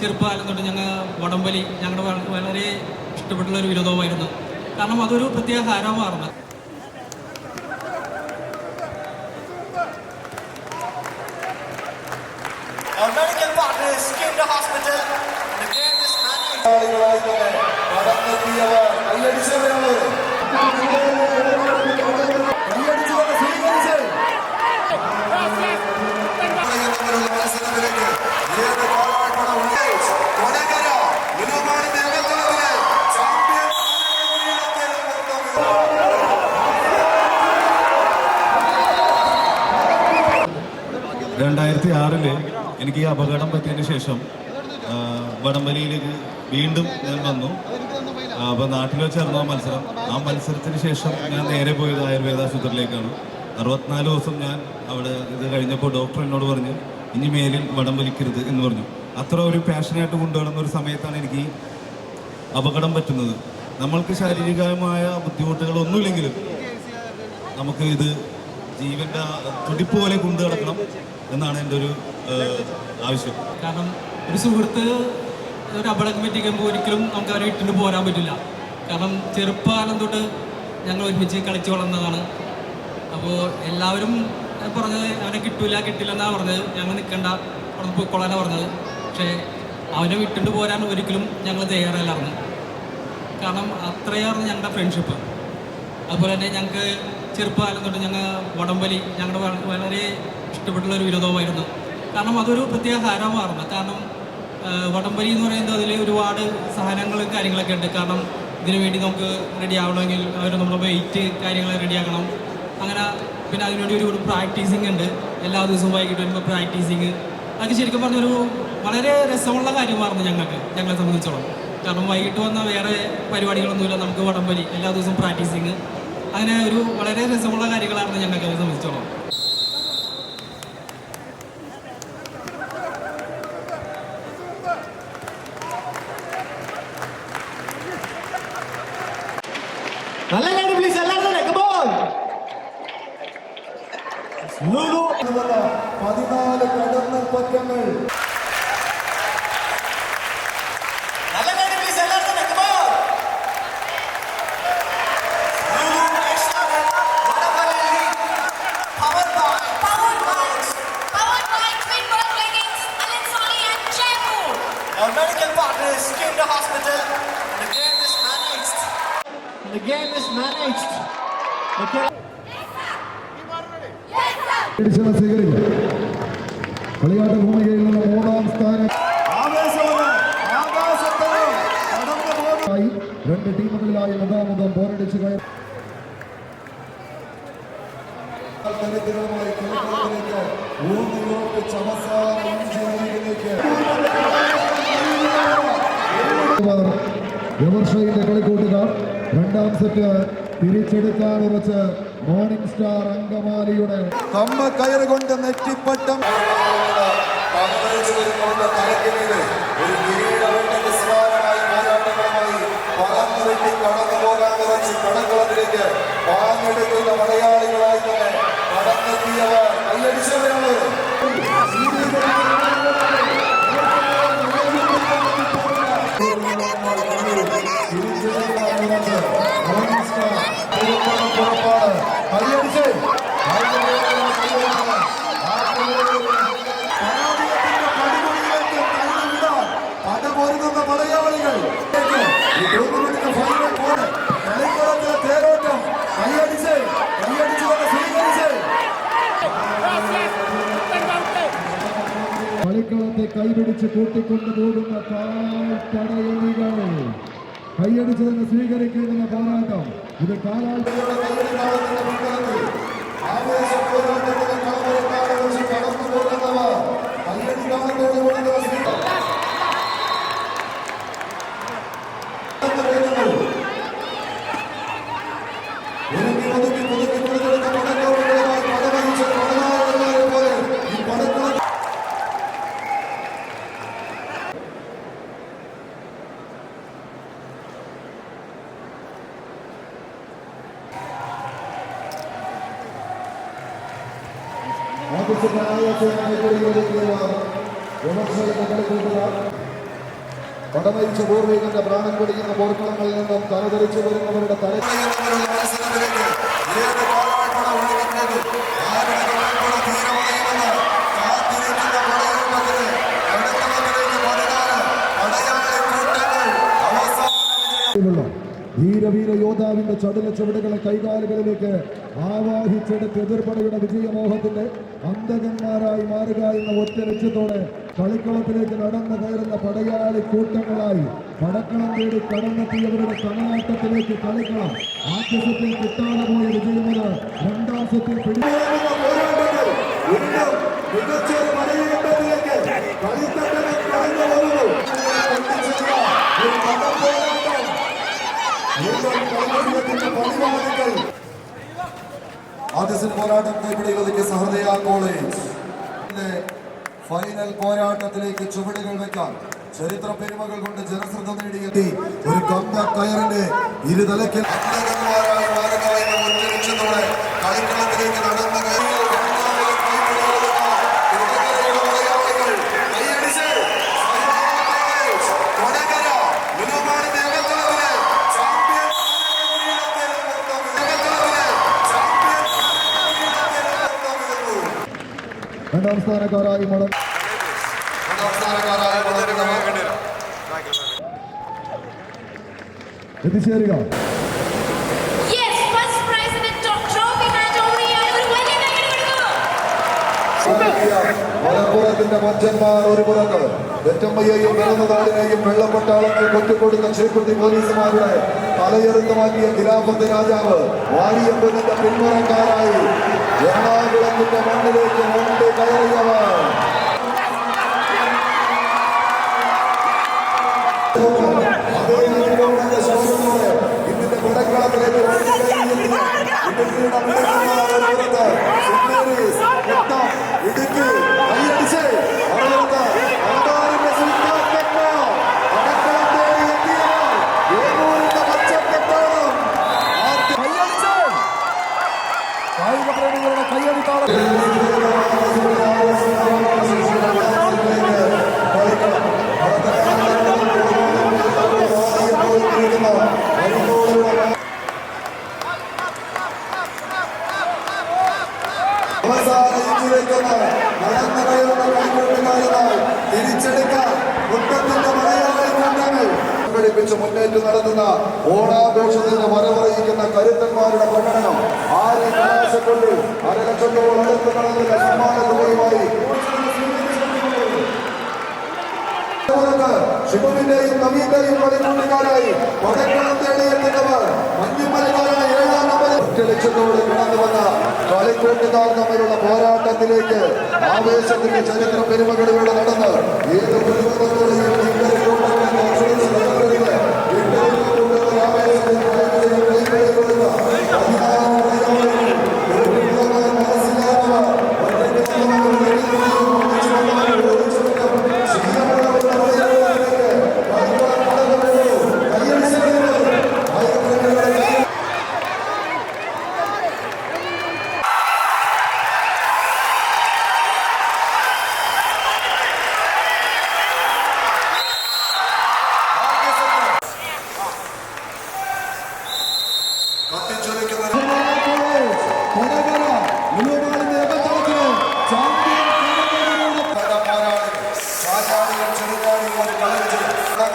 ചെറുപ്പകാലം തൊട്ട് ഞങ്ങൾ വടംവലി ഞങ്ങളുടെ വളരെ ഇഷ്ടപ്പെട്ടുള്ള ഒരു വിനോദമായിരുന്നു. കാരണം അതൊരു പ്രത്യേക ഹാരമായിരുന്നു partner രണ്ടായിരത്തി ആറിൽ എനിക്ക് ഈ അപകടം പറ്റിയതിന് ശേഷം വടംവലിയിലേക്ക് വീണ്ടും ഞാൻ വന്നു. അപ്പോൾ അപ്പൊ നാട്ടിൽ വെച്ചായിരുന്നു ആ മത്സരം. ആ മത്സരത്തിന് ശേഷം ഞാൻ നേരെ പോയത് ആയുർവേദ ആശുപത്രിയിലേക്കാണ്. അറുപത്തിനാല് ദിവസം ഞാൻ അവിടെ ഇത് കഴിഞ്ഞപ്പോൾ ഡോക്ടർ എന്നോട് പറഞ്ഞു ഇനി മേലിൽ വടം വലിക്കരുത് എന്ന് പറഞ്ഞു. അത്ര ഒരു പാഷനായിട്ട് കൊണ്ടുവരുന്ന ഒരു സമയത്താണ് എനിക്ക് അപകടം പറ്റുന്നത്. നമ്മൾക്ക് ശാരീരികമായ ബുദ്ധിമുട്ടുകളൊന്നുമില്ലെങ്കിലും നമുക്ക് ഇത് ജീവന്റെ തുടിപ്പ് പോലെ കൊണ്ടു നടക്കണം എന്നാണ് എന്റെ ഒരു ആവശ്യം. കാരണം ഒരു സുഹൃത്ത് ഒരു അപകടം പറ്റിക്കുമ്പോൾ ഒരിക്കലും നമുക്ക് അവരെ ഇട്ടിട്ട് പോരാൻ പറ്റില്ല. കാരണം ചെറുപ്പകാലം തൊട്ട് ഞങ്ങൾ ഒരുമിച്ച് കളിച്ചു വളർന്നതാണ്. അപ്പോൾ എല്ലാവരും പറഞ്ഞത് അവനെ കിട്ടൂല കിട്ടില്ല എന്നാണ് പറഞ്ഞത്. ഞങ്ങൾ നിൽക്കണ്ട അവിടെ പോയിക്കൊള്ളാനാണ് പറഞ്ഞത്. പക്ഷേ അവനെ വിട്ടിട്ട് പോരാൻ ഒരിക്കലും ഞങ്ങൾ തയ്യാറല്ലായിരുന്നു. കാരണം അത്രയാണ് ഞങ്ങളുടെ ഫ്രണ്ട്ഷിപ്പ് അതുപോലെ തന്നെ ഞങ്ങൾക്ക് ചെറുപ്പകാലം തൊട്ട് ഞങ്ങൾ വടംവലി ഞങ്ങളുടെ വളരെ ഇഷ്ടപ്പെട്ടുള്ള ഒരു വിനോദമായിരുന്നു. കാരണം അതൊരു പ്രത്യേക ഹാരമായിരുന്നു കാരണം വടംവലി എന്ന് പറയുന്നത് അതിൽ ഒരുപാട് സഹനങ്ങളും കാര്യങ്ങളൊക്കെ ഉണ്ട്. കാരണം ഇതിനു വേണ്ടി നമുക്ക് റെഡി ആവണമെങ്കിൽ അവർ നമ്മുടെ വെയിറ്റ് കാര്യങ്ങൾ റെഡിയാക്കണം അങ്ങനെ പിന്നെ അതിനുവേണ്ടി ഒരു പ്രാക്ടീസിങ് ഉണ്ട്. എല്ലാ ദിവസവും വൈകിട്ട് വരുമ്പോൾ പ്രാക്ടീസിങ് അതൊക്കെ ശരിക്കും പറഞ്ഞൊരു വളരെ രസമുള്ള കാര്യമായിരുന്നു ഞങ്ങൾക്ക് ഞങ്ങളെ സംബന്ധിച്ചോളം. കാരണം വൈകിട്ട് വന്ന വേറെ പരിപാടികളൊന്നുമില്ല. നമുക്ക് വടംവലി എല്ലാ ദിവസവും പ്രാക്ടീസിങ് അങ്ങനെ ഒരു വളരെ രസമുള്ള കാര്യങ്ങളായിരുന്നു ഞങ്ങൾക്ക് സംബന്ധിച്ചോളം. നല്ല കാര്യം പ്ലീസ് എല്ലാവരും തന്നെ കമോൺ ലുലു എന്നുള്ള പതിനാല് കടന്ന പക്കങ്ങൾ നല്ല കാര്യം പ്ലീസ് എല്ലാവരും തന്നെ കമോൺ ലുലു നാഷണൽ വടംവലി league power by Powered by, powered by Twin Bird Leggings, Alinsali and Jaipur. Our medical partner is Kinder Hospital. game is managed. Okay. കളിയാട്ട ഭൂമികയിൽ നിന്ന് മൂന്നാം സ്ഥാനം. രണ്ട് ടീമുകളിലായി മുഖാമുഖം പോരടിച്ച് കയറി. ദരിദ്രമായി കളിക്കളത്തിലേക്ക് ഊന്നിലോട്ട് അവസാന അഞ്ച് അരികിലേക്ക് എവർഷയുടെ കളിക്കൂട്ടുകാർ രണ്ടാം സെറ്റ് തിരിച്ചെടുക്കാൻ ഉറച്ച് മോർണിംഗ് സ്റ്റാർ അങ്കമാലിയുടെ കമ്മ കയറ് കൊണ്ട് നെറ്റിപ്പട്ടം. പാഞ്ഞെടുക്കുന്ന മലയാളികളായി തന്നെ കടന്നെത്തിയവർ കൈയടിച്ചവരാണ് കൈയടിച്ച്. പടപൊരുങ്ങുന്ന മലയാളികൾ ഈ ടൂർണമെന്റിന്റെ ഫൈനൽ പോണ് കളിക്കളത്തിലെ തേരോട്ടം കൈയടിച്ച് കൈയടിച്ച് തന്നെ സ്വീകരിച്ച് കളിക്കളത്തെ കൈപിടിച്ച് കൂട്ടിക്കൊണ്ടു പോകുന്ന കാൽപ്പടയണികൾ കൈയടിച്ച് തന്നെ സ്വീകരിക്കുന്ന പോരാട്ടം ഇത് കാലാൾപ്പയുടെ പടമരിച്ച പൂർവികന്റെ പ്രാണൻ പിടിക്കുന്ന പോർക്കളങ്ങളിൽ നിന്നും തലതെറിച്ചു വരുന്നവരുടെ തല ധീരവീര യോദ്ധാവിന്റെ ചടുല ചുവടുകളെ കൈകാലുകളിലേക്ക് ആവാഹിച്ചെടുത്ത് എതിർപ്പടയുടെ വിജയമോഹത്തിന്റെ അന്തകന്മാരായി മാറുക എന്ന ഒറ്റ ലക്ഷ്യത്തോടെ കളിക്കളത്തിലേക്ക് നടന്നു കയറുന്ന പടയാളി കൂട്ടങ്ങളായി പടക്കളം തേടി കടന്നെത്തിയവരുടെ സമനാട്ടത്തിലേക്ക് കളിക്കണം ആദ്യ സെറ്റിൽ കിട്ടാതെ പോയ വിജയമത് രണ്ടാം സെറ്റിൽ മികച്ചൊരു മലയേറ്റത്തിലേക്ക് കളിത്തട്ടനെ കടന്നു വരുന്നു ഒരു പദം പോരാട്ടം ആദ്യസിൽ പോരാട്ടം കൈപ്പിടിയിലൊതുക്കിയ സഹൃദയ കോളേജ്. ഫൈനൽ പോരാട്ടത്തിലേക്ക് ചുവടുകൾ വെക്കാം ചരിത്ര പെരുമകൾ കൊണ്ട് ജനശ്രദ്ധ നേടിയെത്തി ഒരു കമ്പ കയറിന്റെ ഇരുതലയ്ക്ക് അന്തകന്മാരായി രണ്ടാം സ്ഥാനക്കാരായി മടങ്ങുന്നവർ എത്തിച്ചേരുക. First മലപ്പുറത്തിന്റെ മച്ചന്മാർ ഒരു പുറത്ത്. വെറ്റമ്മയെയും വെളുന്നതാടിനെയും വെള്ളപ്പട്ടാളങ്ങൾ കൊറ്റിക്കൊടുത്ത ചേക്കുട്ടി പോലീസുമാരുടെ തലയെടുത്ത് മാറ്റിയ ഖിലാഫത്ത് രാജാവ് വാരിയമ്പതിന്റെ പിന്മുറക്കാരായി എറണാകുളത്തിന്റെ മണ്ണിലേക്ക് കൊണ്ട് കയറിയവർ. ഇടുക്കി. കൈയടിത്താളം അവസാന ഇഞ്ചിലേക്കൊന്ന് നടന്നു കയറുന്ന കൈകൊണ്ടുകാരുമായി തിരിച്ചെടുക്കാൻ മുട്ടത്തിന്റെ മലയാളി കൂട്ടങ്ങൾ സംഘടിപ്പിച്ച് മുന്നേറ്റം നടത്തുന്ന ഓണാഘോഷത്തിന്റെ വരവറിയിക്കുന്ന കരുത്തന്മാരുടെ പ്രകടനം ആരും കലാശക്കൊണ്ടു അരലക്ഷത്തോളം അടുത്ത് നടന്ന സമ്മാന തുകയുമായി ശിവവിന്റെയും നവീന്റെയും കളിക്കൂട്ടുകാരായി പടക്കളം തേടിയെത്തുന്നവർ മഞ്ഞുമലകാരുടെ ഏഴാം നമ്പർ ഒറ്റ ലക്ഷ്യത്തോടെ കടന്നു വന്ന കളിക്കൂട്ടുകാർ തമ്മിലുള്ള പോരാട്ടത്തിലേക്ക് ആവേശത്തിന്റെ ചരിത്ര പെരുമകളിലൂടെ നടന്ന് ഏത് പ്രതിബദ്ധതയോടെയും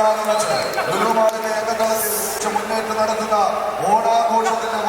ഓടാനുള്ളത് ഗുരുമാരുടെ ഏകകാലത്തിൽ മുന്നേറ്റം നടത്തുന്ന ഓടാഘോഷത്തിന്റെ